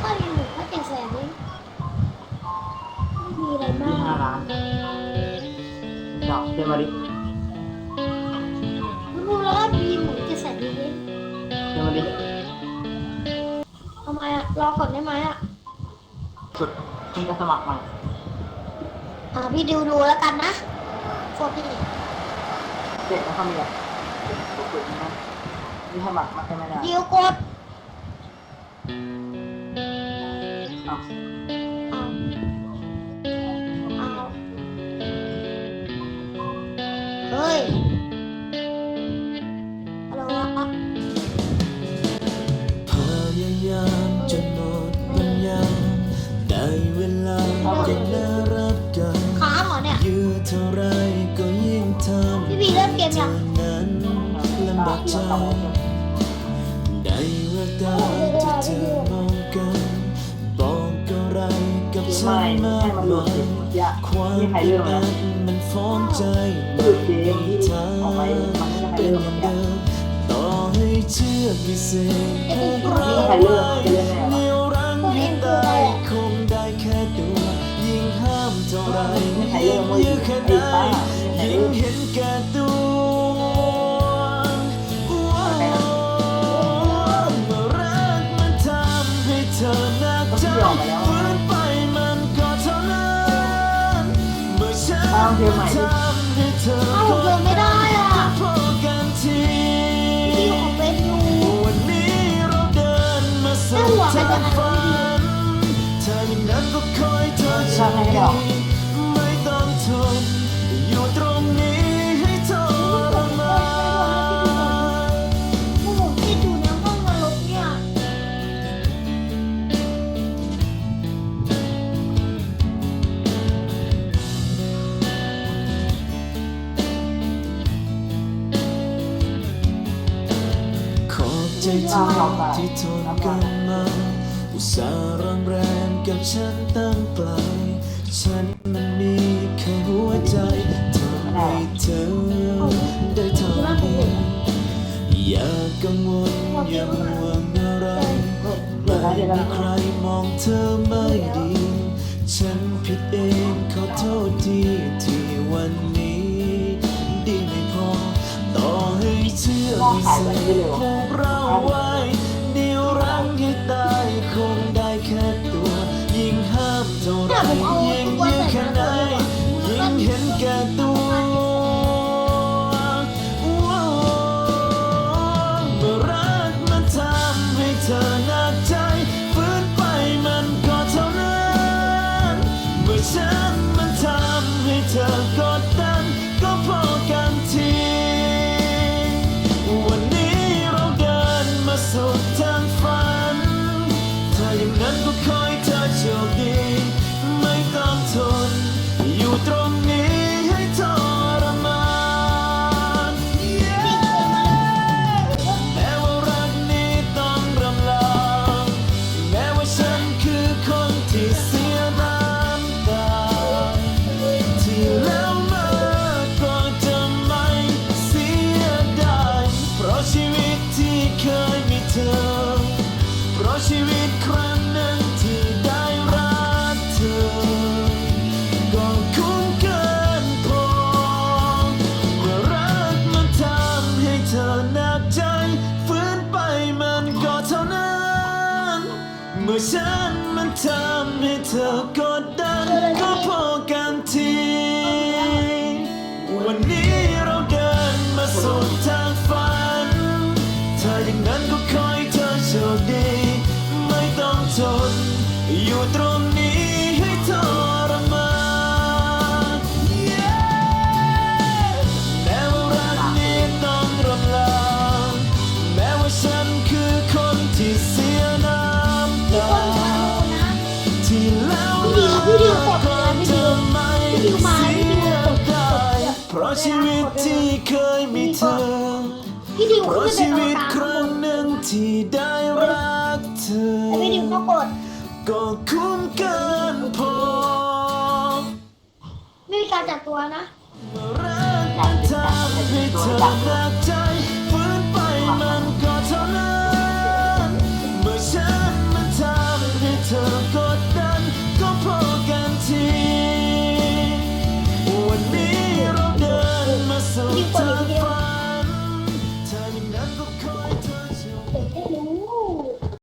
ค่าเรียนหนูก็เจ็ดแสนเองไม่มีอะไรมายี่ห้ากล้านดอกเดมาดิคุณครูแล้วก็มีหนูเจ็ดแสนเองเดมาดิทำไมอะรอก่อนได้ไหมอะสุดคุณจะสมัครใหม่อ่าพี่ดูดูแล้วกันนะโฟพี่เด็กแล้วเขามีแบบสุดๆนะนี่สมัครมาใช่ไหมเนี่ยดิวกดอ้าว เอาเอาเฮ้ยฮัลโหลวะพยายามจนหมดปัญญาได้เวลาก็น่ารักกันค้างเหรอเนี่ย ยืดเท่าไรก็ยิ่งทำ พี่บีเล่นเกมยัเท่างนั้นลำบากใจได้แววตาที่เธอมองกันบอกอะไร กับฉัไม่ให้มันหลุดมายเมื่อกี้ความที่ใครเลือกนั้นะนมันฟ้องใจหลุดเกมที่ออกไปมันไม่ใครเป็เลืนอกเมื่อกี้เดิมต่อให้เชื่อพิเศษผูกเราใครเลือกไว้ใครเลือกแน่วะเหนียวรั้งให้ตายคงได้แค่ตัวยิ่งห้ามเท่าไรไม่ใครเลืยิ่อกงเมื่อยื้กี้อแค่ไอ้ไห มื่อฉั ใจเธอที่ทนกันมาอุตส่าห์รอนแรงกับฉันตั้งไกล ฉันมันมีแค่หัวใจทำให้เธอได้เท่านี้อย่ากังวลอย่าห่วงอะไรเดี๋ยวนะเดี๋ยวนะใครมองเธอไม่ดี ฉันผิดเองขอโทษทีที่วันนี้ ดีไม่พอ ต่อให้เชื่อพิเศษผูกเราไว้เดียวรังให้ตายคงได้แค่ตัว ยิ่งห้ามเท่าไร นั้นก็คอยเธอโชคดี ไม่ต้องทน อยู่ตรงนี้ให้ทรมานแม้ว่ารักนี้ต้องรำลาแม้ว่าฉันคือคนที่เสียน้ำตา ที่แล้วมาก็จะไม่เสียดายเพราะชีวิตที่เคยมีเธอ เพราะชีวิตครั้ง ฉันมันทำให้เธอกดดันก็พอกันที วันนี้เราเดินมาสู่ทางฝัน ถ้าอย่างนั้นก็คอยเธอโชคดี ไม่ต้องทนอยู่ตรง เพขึ้ราะนไปชีตรงวิตกลางครั้งหนึ่งที่ได้รักเธอแล้วพี่ดิวก็กดก็คุ้มเกินพอไม่มีการจัดตัวนะเมื่อรักมันทำให้เธอหนักใจ